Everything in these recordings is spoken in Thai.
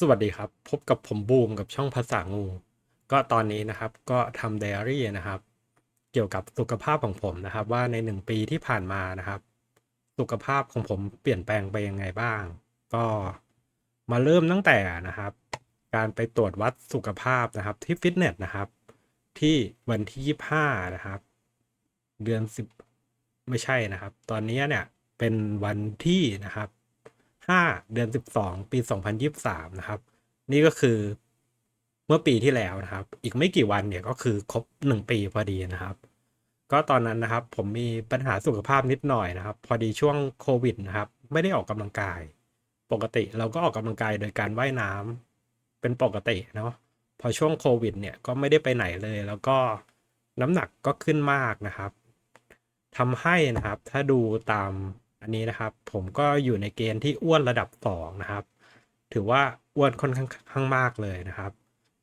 สวัสดีครับ พบกับผมบูมกับช่องภาษางู ก็ตอนนี้นะครับก็ทำไดอารี่นะครับ เกี่ยวกับสุขภาพของผมนะครับ ว่าในหนึ่งปีที่ผ่านมานะครับ สุขภาพของผมเปลี่ยนแปลงไปยังไงบ้าง ก็มาเริ่มตั้งแต่นะครับ การไปตรวจวัดสุขภาพนะครับที่ฟิตเนสนะครับ ที่วันที่ยี่ห้านะครับ เดือนสิบไม่ใช่นะครับ ตอนนี้เนี่ยเป็นวันที่นะครับ ห้าเดือนสิบสองปีสองพันยิบสามนะครับ นี่ก็คือเมื่อปีที่แล้วนะครับ อีกไม่กี่วันเนี่ยก็คือครบหนึ่งปีพอดีนะครับ ก็ตอนนั้นนะครับ ผมมีปัญหาสุขภาพนิดหน่อยนะครับ พอดีช่วงโควิดนะครับ ไม่ได้ออกกำลังกาย ปกติเราก็ออกกำลังกายโดยการว่ายน้ำเป็นปกติเนาะพอช่วงโควิดเนี่ยก็ไม่ได้ไปไหนเลย แล้วก็น้ำหนักก็ขึ้นมากนะครับทำให้นะครับ ถ้าดูตาม อันนี้นะครับ ผมก็อยู่ในเกณฑ์ที่อ้วนระดับสองนะครับ ถือว่าอ้วนค่อนข้างมากเลยนะครับ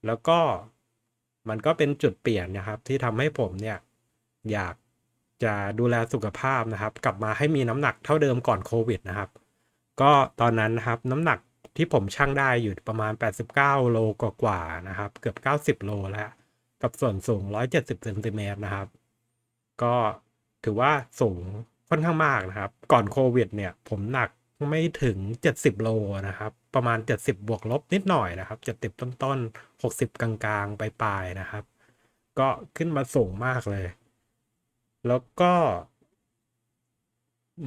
แล้วก็มันก็เป็นจุดเปลี่ยนนะครับ ที่ทำให้ผมเนี่ยอยากจะดูแลสุขภาพนะครับ กลับมาให้มีน้ำหนักเท่าเดิมก่อนโควิดนะครับ ก็ตอนนั้นนะครับน้ำหนักที่ผมชั่งได้อยู่ประมาณ 89 โลกว่าๆนะครับ เกือบ 90 โลแล้ว กับส่วนสูง 170เซนติเมตรนะครับ ก็ถือว่าสูง ค่อนข้างมากนะครับ ก่อนโควิดเนี่ยผมหนักไม่ถึง 70 โลนะครับ ประมาณ 70 บวกลบนิดหน่อยนะครับ 70 ต้นๆ 60 กลางๆ ปลายๆ นะครับ ก็ขึ้นมาสูงมากเลย แล้วก็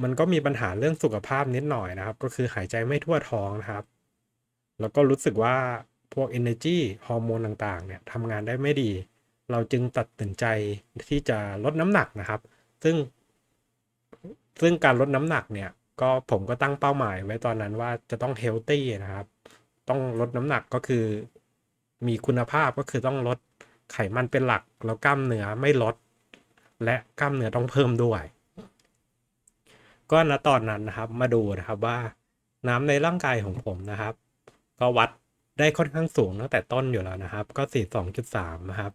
มันก็มีปัญหาเรื่องสุขภาพนิดหน่อยนะครับ ก็คือหายใจไม่ทั่วท้องนะครับ แล้วก็รู้สึกว่าพวก energy ฮอร์โมนต่างๆ เนี่ยทำงานได้ไม่ดี เราจึงตัดสินใจที่จะลดน้ำหนักนะครับ ซึ่ง ซึ่งการลดน้ำหนักเนี่ยก็ผมก็ตั้งเป้าหมายไว้ตอนนั้นว่าจะต้องเฮลตี้นะครับ ต้องลดน้ำหนักก็คือ มีคุณภาพก็คือต้องลดไขมันเป็นหลัก แล้วกล้ามเนื้อไม่ลด และกล้ามเนื้อต้องเพิ่มด้วย ก็ณตอนนั้นนะครับมาดูนะครับว่าน้ำในร่างกายของผมนะครับ ก็วัดได้ค่อนข้างสูงตั้งแต่ต้นอยู่แล้วนะครับ ก็ 42.3นะครับ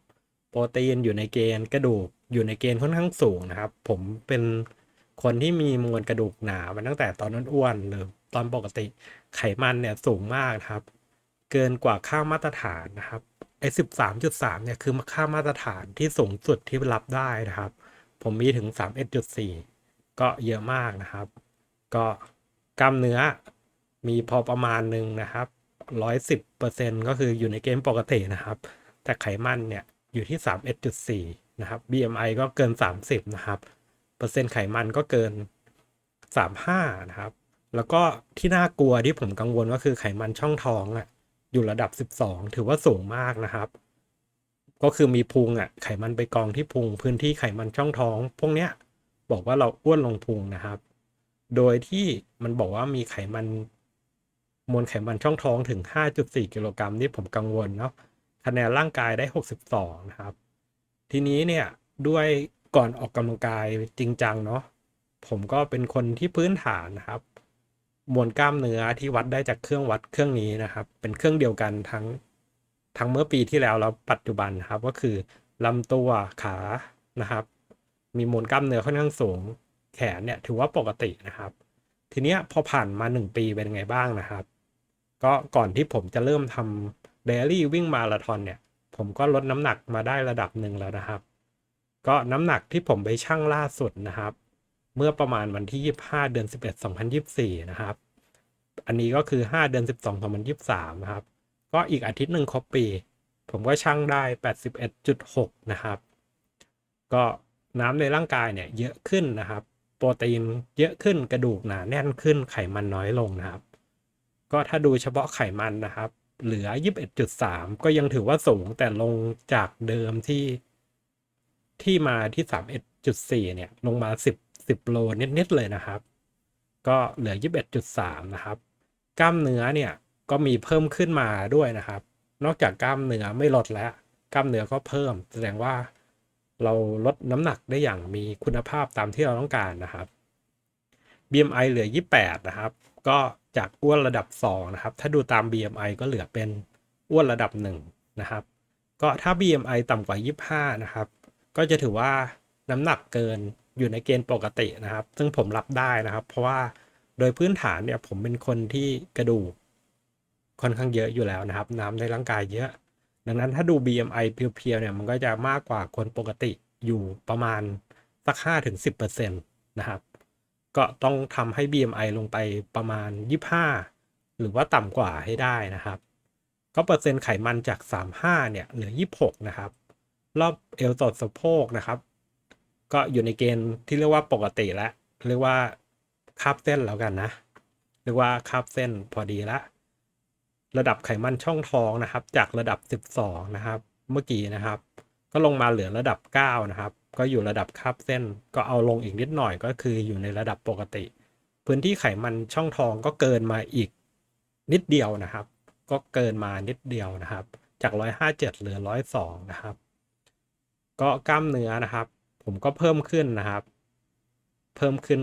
โปรตีนอยู่ในเกณฑ์กระดูกอยู่ในเกณฑ์ค่อนข้างสูงนะครับ ผมเป็น คนที่มีมวลกระดูกหนามาตั้งแต่ตอนอ้วนหรือตอนปกติไขมันเนี่ยสูงมากครับ เกินกว่าค่ามาตรฐานนะครับไอ้สิบสามจุดสามเนี่ยคือค่ามาตรฐานที่สูงสุดที่รับได้นะครับ ผมมีถึงสามเอ็ดจุดสี่ก็เยอะมากนะครับ ก็กล้ามเนื้อมีพอประมาณหนึ่งนะครับร้อยสิบเปอร์เซ็นก็คืออยู่ในเกณฑ์ปกตินะครับ แต่ไขมันเนี่ยอยู่ที่สามเอ็ดจุดสี่นะครับ BMI ก็เกินสามสิบนะครับ เปอร์เซ็นต์ไขมันก็เกินสามห้านะครับ แล้วก็ที่น่ากลัวที่ผมกังวลก็คือไขมันช่องท้องอะ อยู่ระดับ 12 ถือว่าสูงมากนะครับ ก็คือมีพุงอะ ไขมันไปกองที่พุง พื้นที่ไขมันช่องท้อง พวกเนี้ยบอกว่าเราอ้วนลงพุงนะครับ โดยที่มันบอกว่ามีไขมันมวลไขมันช่องท้องถึง 5.4 กิโลกรัมนี่ผมกังวลเนาะคะแนนร่างกายได้ 62 นะครับ ทีนี้เนี่ยด้วย ก่อนออกกำลังกายจริงจังเนาะผมก็เป็นคนที่พื้นฐานนะครับ มวลกล้ามเนื้อที่วัดได้จากเครื่องวัดเครื่องนี้นะครับ เป็นเครื่องเดียวกันทั้งทั้งเมื่อปีที่แล้วแล้วปัจจุบันครับก็คือลำตัวขานะครับ มีมวลกล้ามเนื้อค่อนข้างสูงแขนเนี่ยถือว่าปกตินะครับ ทีเนี้ยพอผ่านมาหนึ่งปีเป็นไงบ้างนะครับ ก็ก่อนที่ผมจะเริ่มทำเดลี่วิ่งมาราธอนเนี่ย ผมก็ลดน้ำหนักมาได้ระดับหนึ่งแล้วนะครับ ก็น้ำหนักที่ผมไปชั่งล่าสุดนะครับ เมื่อประมาณวันที่ 25 เดือน 11 2024 นะครับ อันนี้ก็คือ 5 เดือน 12 2023 นะครับ ก็อีกอาทิตย์หนึ่งครบปี ผมก็ชั่งได้ 81.6 นะครับ ก็น้ำในร่างกายเนี่ยเยอะขึ้นนะครับ โปรตีนเยอะขึ้นกระดูกหนาแน่นขึ้นไขมันน้อยลงนะครับ ก็ถ้าดูเฉพาะไขมันนะครับ เหลือ 21.3 ก็ยังถือว่าสูงแต่ลงจากเดิมที่ ที่มาที่ 31.4 เนี่ย ลงมา 10 10 โลนิด ๆ เลยนะครับ ก็เหลือ 21.3 นะครับ กล้ามเนื้อเนี่ยก็มีเพิ่มขึ้นมาด้วยนะครับ นอกจากกล้ามเนื้อไม่ลดแล้ว กล้ามเนื้อก็เพิ่ม แสดงว่าเราลดน้ำหนักได้อย่างมีคุณภาพตามที่เราต้องการนะครับ BMI เหลือ 28 นะครับ ก็จากอ้วนระดับ 2 นะครับ ถ้าดูตาม BMI ก็เหลือเป็นอ้วนระดับ 1 นะครับ ก็ถ้า BMI ต่ำกว่า 25 นะครับ ก็จะถือว่าน้ำหนักเกินอยู่ในเกณฑ์ปกตินะครับ ซึ่งผมรับได้นะครับ เพราะว่าโดยพื้นฐานเนี่ยผมเป็นคนที่กระดูกค่อนข้างเยอะอยู่แล้วนะครับ น้ำในร่างกายเยอะ ดังนั้นถ้าดู BMI เพียวๆเนี่ยมันก็จะมากกว่าคนปกติอยู่ประมาณสัก5ถึง10%นะครับ ก็ต้องทำให้ BMI ลงไปประมาณ 25 หรือว่าต่ำกว่าให้ได้นะครับ ก็เปอร์เซ็นต์ไขมันจาก 35เนี่ยเหลือ 26 นะครับ รอบเอวตดสะโพกนะครับ ก็อยู่ในเกณฑ์ที่เรียกว่าปกติแล้วเรียกว่าคาบเส้นแล้วกันนะเรียกว่าคาบเส้นพอดีละ ระดับไขมันช่องท้องนะครับ จากระดับ 12 นะครับ เมื่อกี้นะครับ ก็ลงมาเหลือระดับ 9 นะครับ ก็อยู่ระดับคาบเส้น ก็เอาลงอีกนิดหน่อยก็คืออยู่ในระดับปกติ พื้นที่ไขมันช่องท้องก็เกินมาอีกนิดเดียวนะครับ ก็เกินมานิดเดียวนะครับ จาก 157เหลือ 102 นะครับ ก็กล้ามเนื้อนะครับ ผมก็เพิ่มขึ้นนะครับ เพิ่มขึ้น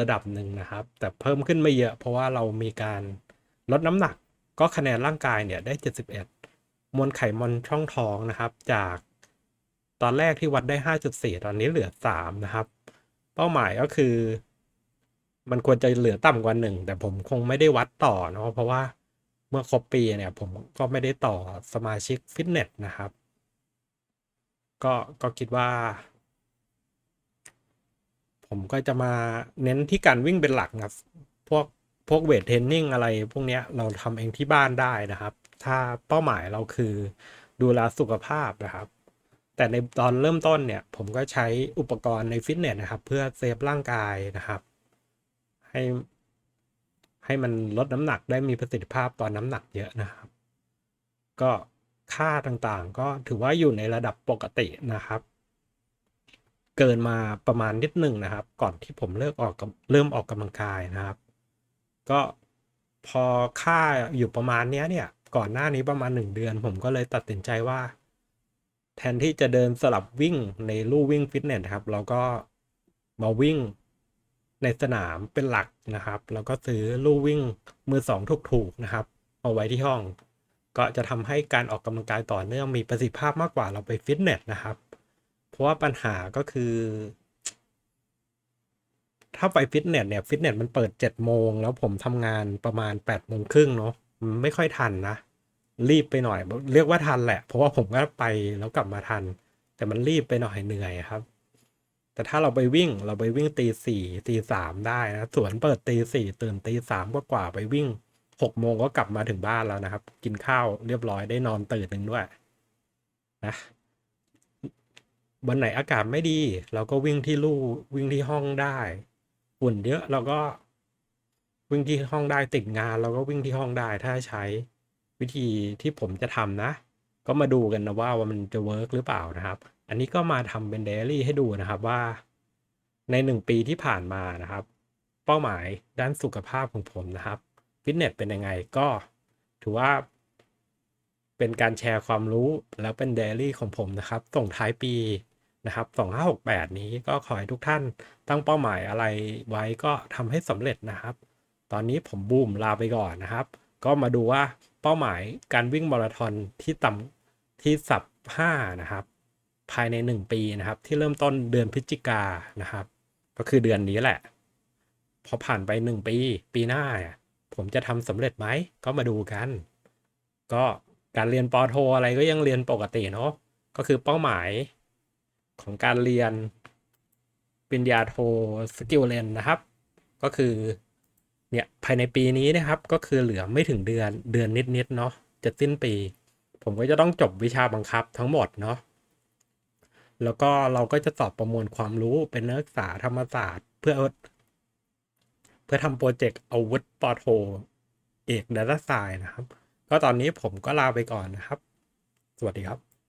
ระดับหนึ่งนะครับ แต่เพิ่มขึ้นไม่เยอะ เพราะว่าเรามีการลดน้ำหนัก ก็คะแนนร่างกายเนี่ยได้ 71 มวลไขมันช่องท้องนะครับ จากตอนแรกที่วัดได้ 5.4 ตอนนี้เหลือ 3 นะครับ เป้าหมายก็คือ มันควรจะเหลือต่ำกว่า 1 แต่ผมคงไม่ได้วัดต่อเนาะเพราะว่าเมื่อครบปีเนี่ยผมก็ไม่ได้ต่อสมาชิกฟิตเนสนะครับ ก็ก็คิดว่า ผมก็จะมาเน้นที่การวิ่งเป็นหลักนะครับ พวกพวกเวทเทรนนิ่งอะไร พวกเนี้ยเราทำเองที่บ้านได้นะครับ ถ้าเป้าหมายเราคือดูแลสุขภาพนะครับ แต่ในตอนเริ่มต้นเนี่ย ผมก็ใช้อุปกรณ์ในฟิตเนสนะครับ เพื่อเซฟร่างกายนะครับ ให้ให้มันลดน้ำหนักได้มีประสิทธิภาพตอนน้ำหนักเยอะนะครับ ก็ ค่าต่างๆ ก็ถือว่าอยู่ในระดับปกตินะครับ เกินมาประมาณนิดหนึ่งนะครับ ก่อนที่ผมเลิกออกเริ่มออกกำลังกายนะครับ ก็พอค่าอยู่ประมาณนี้เนี่ย ก่อนหน้านี้ประมาณหนึ่งเดือน ผมก็เลยตัดสินใจว่า แทนที่จะเดินสลับวิ่งในลู่วิ่งฟิตเนสครับ เราก็มาวิ่งในสนามเป็นหลักนะครับ แล้วก็ซื้อลู่วิ่งมือสองถูกๆนะครับ เอาไว้ที่ห้อง ก็จะทำให้การออกกำลังกายต่อเนื่องมีประสิทธิภาพมากกว่าเราไปฟิตเนสนะครับ เพราะว่าปัญหาก็คือ ถ้าไปฟิตเนสเนี่ยฟิตเนสมันเปิดเจ็ดโมงแล้วผมทำงานประมาณแปดโมงครึ่งเนาะไม่ค่อยทันนะ รีบไปหน่อย เรียกว่าทันแหละ เพราะว่าผมก็ไปแล้วกลับมาทัน แต่มันรีบไปหน่อยเหนื่อยครับ แต่ถ้าเราไปวิ่งเราไปวิ่งตีสี่ตีสามได้นะสวนเปิดตีสี่ตื่นตีสามกว่าไปวิ่ง หกโมงก็กลับมาถึงบ้านแล้วนะครับ กินข้าวเรียบร้อยได้นอนตื่นหนึ่งด้วยนะวันไหนอากาศไม่ดี เราก็วิ่งที่ลู่วิ่งที่ห้องได้ฝุ่นเยอะเราก็วิ่งที่ห้องได้ติดงาน เราก็วิ่งที่ห้องได้ถ้าใช้วิธีที่ผมจะทำนะ ก็มาดูกันนะว่าว่ามันจะเวิร์กหรือเปล่านะครับ อันนี้ก็มาทำเป็นเดลี่ให้ดูนะครับว่า ในหนึ่งปีที่ผ่านมานะครับ เป้าหมายด้านสุขภาพของผมนะครับ ฟิตเนสเป็นยังไงก็ถือว่าเป็นการแชร์ความรู้แล้วเป็นเดลี่ของผมนะครับ ส่งท้ายปีนะครับ 2568 นี้ก็ขอให้ทุกท่านตั้งเป้าหมายอะไรไว้ก็ทำให้สำเร็จนะครับ ตอนนี้ผมบูมลาไปก่อนนะครับ ก็มาดูว่าเป้าหมายการวิ่งมาราธอนที่ต่ำที่สับ 5 นะครับ ภายใน 1 ปีนะครับ ที่เริ่มต้นเดือนพฤศจิกานะครับ ก็คือเดือนนี้แหละ พอผ่านไป 1 ปี ปีหน้า ผมจะทำสำเร็จไหม ก็มาดูกัน ก็การเรียนปอโทอะไรก็ยังเรียนปกติเนาะก็คือเป้าหมายของการเรียนปริญญาโทสกิลเลนนะครับ ก็คือเนี่ยภายในปีนี้นะครับ ก็คือเหลือไม่ถึงเดือนเดือนนิดๆเนาะจะสิ้นปี ผมก็จะต้องจบวิชาบังคับทั้งหมดเนาะแล้วก็เราก็จะสอบประมวลความรู้เป็นนักศึกษาธรรมศาสตร์ เพื่อ เพื่อทำโปรเจกต์อาวุธปอโทเอกดัตไซายนะครับ ก็ตอนนี้ผมก็ลาไปก่อนนะครับ สวัสดีครับ